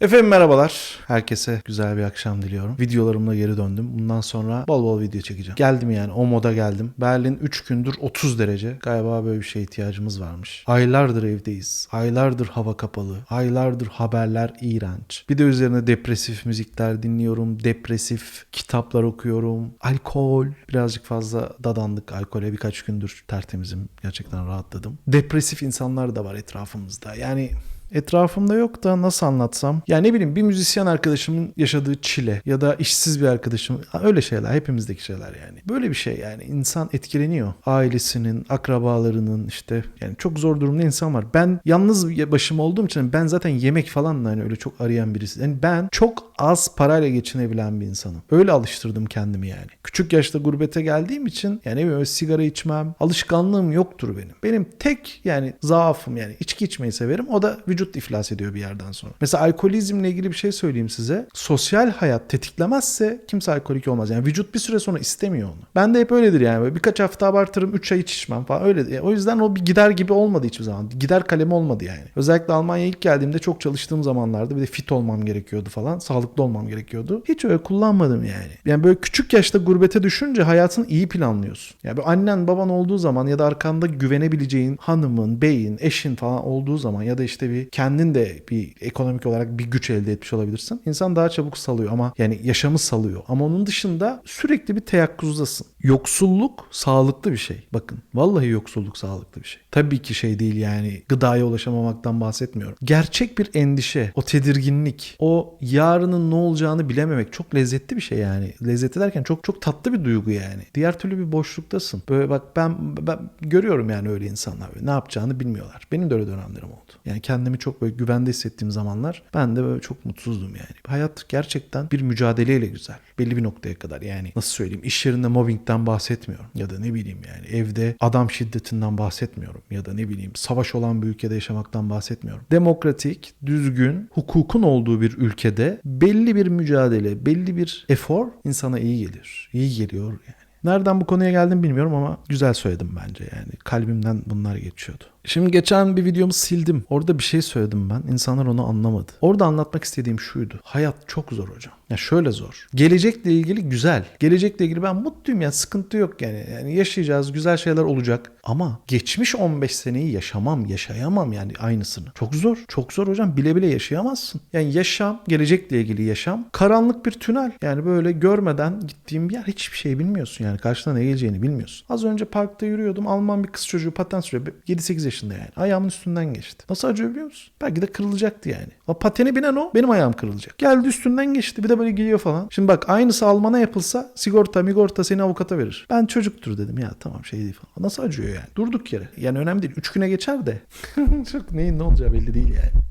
Efendim merhabalar. Herkese güzel bir akşam diliyorum. Videolarımla geri döndüm. Bundan sonra bol bol video çekeceğim. Geldim yani o moda geldim. Berlin 3 gündür 30 derece. Galiba böyle bir şeye ihtiyacımız varmış. Aylardır evdeyiz. Aylardır hava kapalı. Aylardır haberler iğrenç. Bir de üzerine depresif müzikler dinliyorum. Depresif kitaplar okuyorum. Alkol. Birazcık fazla dadandık alkole. Birkaç gündür tertemizim. Gerçekten rahatladım. Depresif insanlar da var etrafımızda. Yani Etrafımda yok da nasıl anlatsam? Ya ne bileyim bir müzisyen arkadaşımın yaşadığı çile ya da işsiz bir arkadaşım öyle şeyler hepimizdeki şeyler yani. Böyle bir şey yani insan etkileniyor. Ailesinin, akrabalarının işte yani çok zor durumda insan var. Ben yalnız başım olduğum için ben zaten yemek falan da hani öyle çok arayan birisi. Yani ben çok az parayla geçinebilen bir insanım. Öyle alıştırdım kendimi yani. Küçük yaşta gurbete geldiğim için yani öyle sigara içmem alışkanlığım yoktur benim. Benim tek yani zaafım yani içki içmeyi severim. O da iflas ediyor bir yerden sonra. Mesela alkolizmle ilgili bir şey söyleyeyim size. Sosyal hayat tetiklemezse kimse alkolik olmaz. Yani vücut bir süre sonra istemiyor onu. Ben de hep öyledir yani. Böyle birkaç hafta abartırım 3 ay hiç içmem falan öyle. Yani o yüzden o bir gider gibi olmadı hiçbir zaman. Gider kalemi olmadı yani. Özellikle Almanya'ya ilk geldiğimde çok çalıştığım zamanlarda bir de fit olmam gerekiyordu falan. Sağlıklı olmam gerekiyordu. Hiç öyle kullanmadım yani. Yani böyle küçük yaşta gurbete düşünce hayatını iyi planlıyorsun. Yani böyle annen baban olduğu zaman ya da arkanda güvenebileceğin hanımın, beyin, eşin falan olduğu zaman ya da işte bir kendin de bir ekonomik olarak bir güç elde etmiş olabilirsin. İnsan daha çabuk salıyor ama yani yaşamı salıyor. Ama onun dışında sürekli bir teyakkuzdasın. Yoksulluk sağlıklı bir şey. Bakın vallahi yoksulluk sağlıklı bir şey. Tabii ki şey değil yani gıdaya ulaşamamaktan bahsetmiyorum. Gerçek bir endişe, o tedirginlik, o yarının ne olacağını bilememek çok lezzetli bir şey yani. Lezzetli derken çok çok tatlı bir duygu yani. Diğer türlü bir boşluktasın. Böyle bak ben, ben görüyorum yani öyle insanlar. Böyle ne yapacağını bilmiyorlar. Benim de öyle dönemlerim oldu. Yani kendimi çok böyle güvende hissettiğim zamanlar ben de böyle çok mutsuzdum yani. Hayat gerçekten bir mücadeleyle güzel. Belli bir noktaya kadar yani nasıl söyleyeyim iş yerinde mobbingden bahsetmiyorum ya da ne bileyim yani evde adam şiddetinden bahsetmiyorum ya da ne bileyim savaş olan bir ülkede yaşamaktan bahsetmiyorum. Demokratik, düzgün, hukukun olduğu bir ülkede belli bir mücadele, belli bir efor insana iyi gelir. İyi geliyor yani. Nereden bu konuya geldim bilmiyorum ama güzel söyledim bence yani. Kalbimden bunlar geçiyordu. Şimdi geçen bir videomu sildim. Orada bir şey söyledim ben. İnsanlar onu anlamadı. Orada anlatmak istediğim şuydu. Hayat çok zor hocam. Ya şöyle zor. Gelecekle ilgili güzel. Gelecekle ilgili ben mutluyum ya. Sıkıntı yok yani. Yani yaşayacağız. Güzel şeyler olacak. Ama geçmiş 15 seneyi yaşamam, yaşayamam yani aynısını. Çok zor. Çok zor hocam. Bile bile yaşayamazsın. Yani yaşam, gelecekle ilgili yaşam. Karanlık bir tünel. Yani böyle görmeden gittiğim bir yer hiçbir şey bilmiyorsun. Yani karşına ne geleceğini bilmiyorsun. Az önce parkta yürüyordum. Alman bir kız çocuğu paten sürüyor. 7-8 yaşında yani. Ayağımın üstünden geçti. Nasıl acıyor biliyor musun? Belki de kırılacaktı yani. O pateni binen o benim ayağım kırılacak. Geldi üstünden geçti. Bir de böyle geliyor falan. Şimdi bak aynısı Alman'a yapılsa sigorta migorta seni avukata verir. Ben çocuktur dedim ya tamam şey değil falan. Nasıl acıyor yani? Durduk yere. Yani önemli değil. 3 güne geçer de. Çok neyin ne olacağı belli değil yani.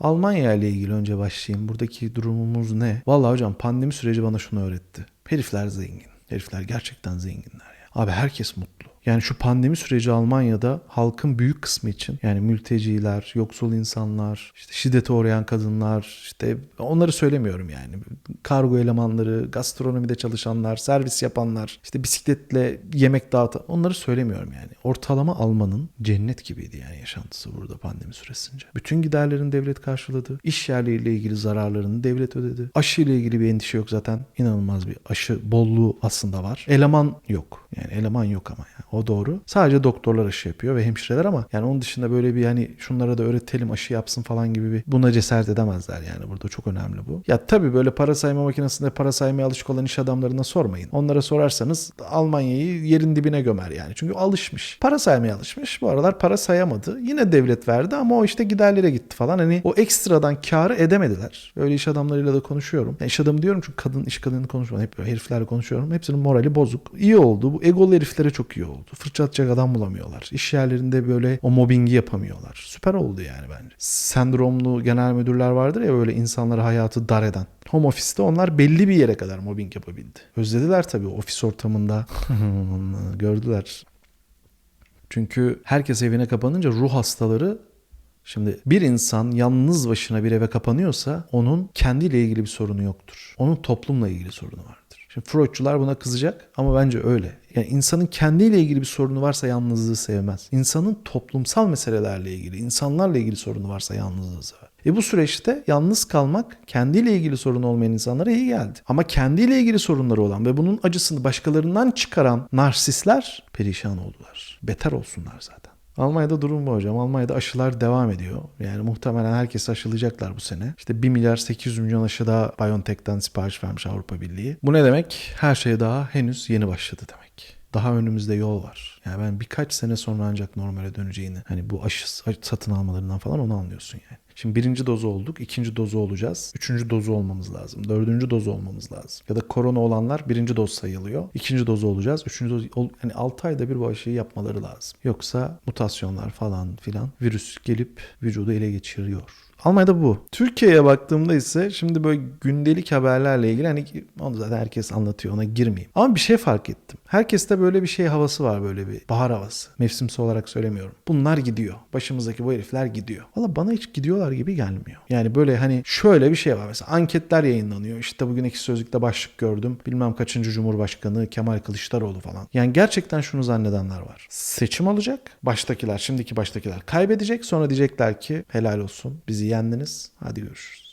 Almanya ile ilgili önce başlayayım. Buradaki durumumuz ne? Vallahi hocam pandemi süreci bana şunu öğretti. Herifler zengin. Herifler gerçekten zenginler ya. Abi herkes mutlu. Yani şu pandemi süreci Almanya'da halkın büyük kısmı için yani mülteciler, yoksul insanlar, işte şiddete uğrayan kadınlar, işte onları söylemiyorum yani. Kargo elemanları, gastronomide çalışanlar, servis yapanlar, işte bisikletle yemek dağıtan onları söylemiyorum yani. Ortalama Almanın cennet gibiydi yani yaşantısı burada pandemi süresince. Bütün giderlerini devlet karşıladı. İş yerleriyle ilgili zararlarını devlet ödedi. Aşı ile ilgili bir endişe yok zaten. İnanılmaz bir aşı bolluğu aslında var. Eleman yok. Yani eleman yok ama yani. O doğru. Sadece doktorlar aşı yapıyor ve hemşireler ama yani onun dışında böyle bir hani şunlara da öğretelim aşı yapsın falan gibi bir buna cesaret edemezler yani burada çok önemli bu. Ya tabii böyle para sayma makinesinde para saymaya alışık olan iş adamlarına sormayın. Onlara sorarsanız Almanya'yı yerin dibine gömer yani. Çünkü alışmış. Para saymaya alışmış. Bu aralar para sayamadı. Yine devlet verdi ama o işte giderlere gitti falan. Hani o ekstradan karı edemediler. Öyle iş adamlarıyla da konuşuyorum. Yani iş adamı diyorum çünkü kadın iş kadını konuşmuyorum. Hep heriflerle konuşuyorum. Hepsinin morali bozuk. İyi oldu. Bu egolu heriflere çok iyi oldu. Fırça atacak adam bulamıyorlar. İş yerlerinde böyle o mobbingi yapamıyorlar. Süper oldu yani bence. Sendromlu genel müdürler vardır ya böyle insanlara hayatı dar eden. Home office'te onlar belli bir yere kadar mobbing yapabildi. Özlediler tabii ofis ortamında. Gördüler. Çünkü herkes evine kapanınca ruh hastaları Şimdi bir insan yalnız başına bir eve kapanıyorsa onun kendiyle ilgili bir sorunu yoktur. Onun toplumla ilgili sorunu vardır. Şimdi Freudçular buna kızacak ama bence öyle. Yani insanın kendiyle ilgili bir sorunu varsa yalnızlığı sevmez. İnsanın toplumsal meselelerle ilgili, insanlarla ilgili sorunu varsa yalnızlığı sever. E bu süreçte yalnız kalmak kendiyle ilgili sorun olmayan insanlara iyi geldi. Ama kendiyle ilgili sorunları olan ve bunun acısını başkalarından çıkaran narsistler perişan oldular. Beter olsunlar zaten. Almanya'da durum bu hocam. Almanya'da aşılar devam ediyor. Yani muhtemelen herkes aşılayacaklar bu sene. İşte 1 milyar 800 milyon aşı daha BioNTech'ten sipariş vermiş Avrupa Birliği. Bu ne demek? Her şey daha henüz yeni başladı demek. Daha önümüzde yol var. Yani ben birkaç sene sonra ancak normale döneceğini hani bu aşı satın almalarından falan onu anlıyorsun yani. Şimdi birinci dozu olduk, ikinci dozu olacağız, üçüncü dozu olmamız lazım, dördüncü dozu olmamız lazım. Ya da korona olanlar birinci doz sayılıyor, ikinci dozu olacağız, üçüncü doz, hani 6 ayda bir bu aşıyı yapmaları lazım. Yoksa mutasyonlar falan filan virüs gelip vücudu ele geçiriyor. Almanya'da bu. Türkiye'ye baktığımda ise şimdi böyle gündelik haberlerle ilgili hani onu zaten herkes anlatıyor ona girmeyeyim. Ama bir şey fark ettim. Herkeste böyle bir şey havası var böyle bir bahar havası. Mevsimsel olarak söylemiyorum. Bunlar gidiyor. Başımızdaki bu herifler gidiyor. Valla bana hiç gidiyorlar gibi gelmiyor. Yani böyle hani şöyle bir şey var mesela anketler yayınlanıyor. İşte bugün iki sözlükte başlık gördüm. Bilmem kaçıncı Cumhurbaşkanı Kemal Kılıçdaroğlu falan. Yani gerçekten şunu zannedenler var. Seçim olacak. Baştakiler, şimdiki baştakiler kaybedecek. Sonra diyecekler ki helal olsun bizi yendiniz. Hadi görüşürüz.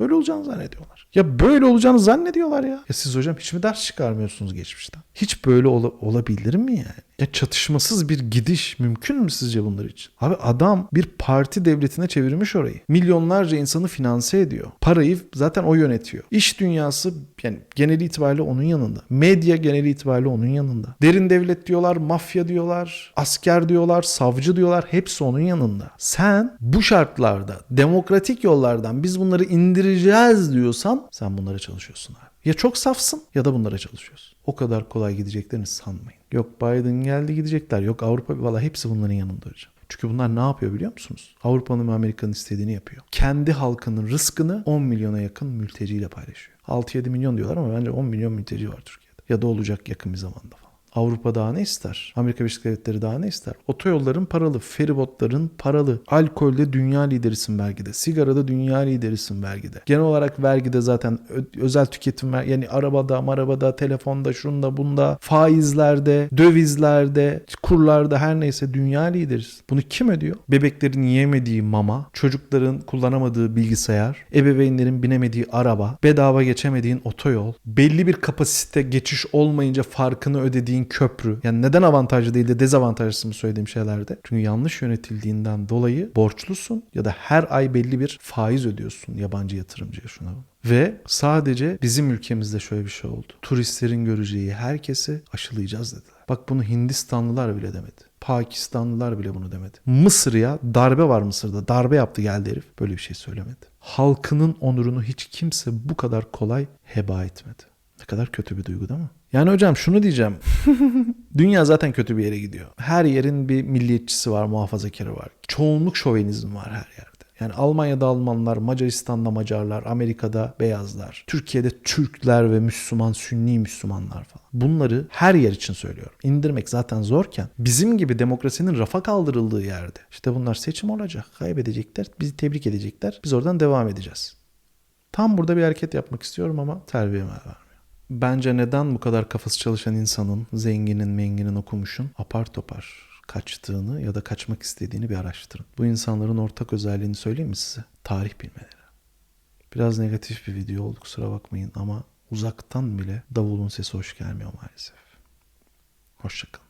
Böyle olacağını zannediyorlar. Ya böyle olacağını zannediyorlar ya. Ya siz hocam hiç mi ders çıkarmıyorsunuz geçmişten? Hiç böyle ola- olabilir mi yani? Ya çatışmasız bir gidiş mümkün mü sizce bunlar için? Abi adam bir parti devletine çevirmiş orayı. Milyonlarca insanı finanse ediyor. Parayı zaten o yönetiyor. İş dünyası yani genel itibariyle onun yanında. Medya genel itibariyle onun yanında. Derin devlet diyorlar, mafya diyorlar, asker diyorlar, savcı diyorlar. Hepsi onun yanında. Sen bu şartlarda demokratik yollardan biz bunları indireceğiz diyorsan sen bunlara çalışıyorsun abi. Ya çok safsın ya da bunlara çalışıyorsun. O kadar kolay gideceklerini sanmayın. Yok Biden geldi gidecekler. Yok Avrupa valla hepsi bunların yanında hocam. Çünkü bunlar ne yapıyor biliyor musunuz? Avrupa'nın ve Amerika'nın istediğini yapıyor. Kendi halkının rızkını 10 milyona yakın mülteciyle paylaşıyor. 6-7 milyon diyorlar ama bence 10 milyon mülteci var Türkiye'de. Ya da olacak yakın bir zamanda falan. Avrupa daha ne ister? Amerika Birleşik Devletleri daha ne ister? Otoyolların paralı, feribotların paralı. Alkolde dünya liderisin vergide. Sigarada dünya liderisin vergide. Genel olarak vergide zaten özel tüketim ver yani arabada, marabada, telefonda, şunda, bunda, faizlerde, dövizlerde, kurlarda her neyse dünya lideriz. Bunu kim ödüyor? Bebeklerin yiyemediği mama, çocukların kullanamadığı bilgisayar, ebeveynlerin binemediği araba, bedava geçemediğin otoyol, belli bir kapasite geçiş olmayınca farkını ödediğin köprü. Yani neden avantajlı değil de dezavantajlısı mı söylediğim şeylerde? Çünkü yanlış yönetildiğinden dolayı borçlusun ya da her ay belli bir faiz ödüyorsun yabancı yatırımcıya şuna. Ve sadece bizim ülkemizde şöyle bir şey oldu. Turistlerin göreceği herkesi aşılayacağız dediler. Bak bunu Hindistanlılar bile demedi. Pakistanlılar bile bunu demedi. Mısır'ya darbe var Mısır'da. Darbe yaptı geldi herif. Böyle bir şey söylemedi. Halkının onurunu hiç kimse bu kadar kolay heba etmedi. Ne kadar kötü bir duygu değil mi? Yani hocam şunu diyeceğim. Dünya zaten kötü bir yere gidiyor. Her yerin bir milliyetçisi var, muhafazakarı var. Çoğunluk şovenizm var her yerde. Yani Almanya'da Almanlar, Macaristan'da Macarlar, Amerika'da beyazlar, Türkiye'de Türkler ve Müslüman, Sünni Müslümanlar falan. Bunları her yer için söylüyorum. İndirmek zaten zorken bizim gibi demokrasinin rafa kaldırıldığı yerde işte bunlar seçim olacak, kaybedecekler, bizi tebrik edecekler. Biz oradan devam edeceğiz. Tam burada bir hareket yapmak istiyorum ama terbiyeme vermiyor. Bence neden bu kadar kafası çalışan insanın, zenginin, menginin, okumuşun apar topar kaçtığını ya da kaçmak istediğini bir araştırın. Bu insanların ortak özelliğini söyleyeyim mi size? Tarih bilmeleri. Biraz negatif bir video oldu kusura bakmayın ama uzaktan bile davulun sesi hoş gelmiyor maalesef. Hoşçakalın.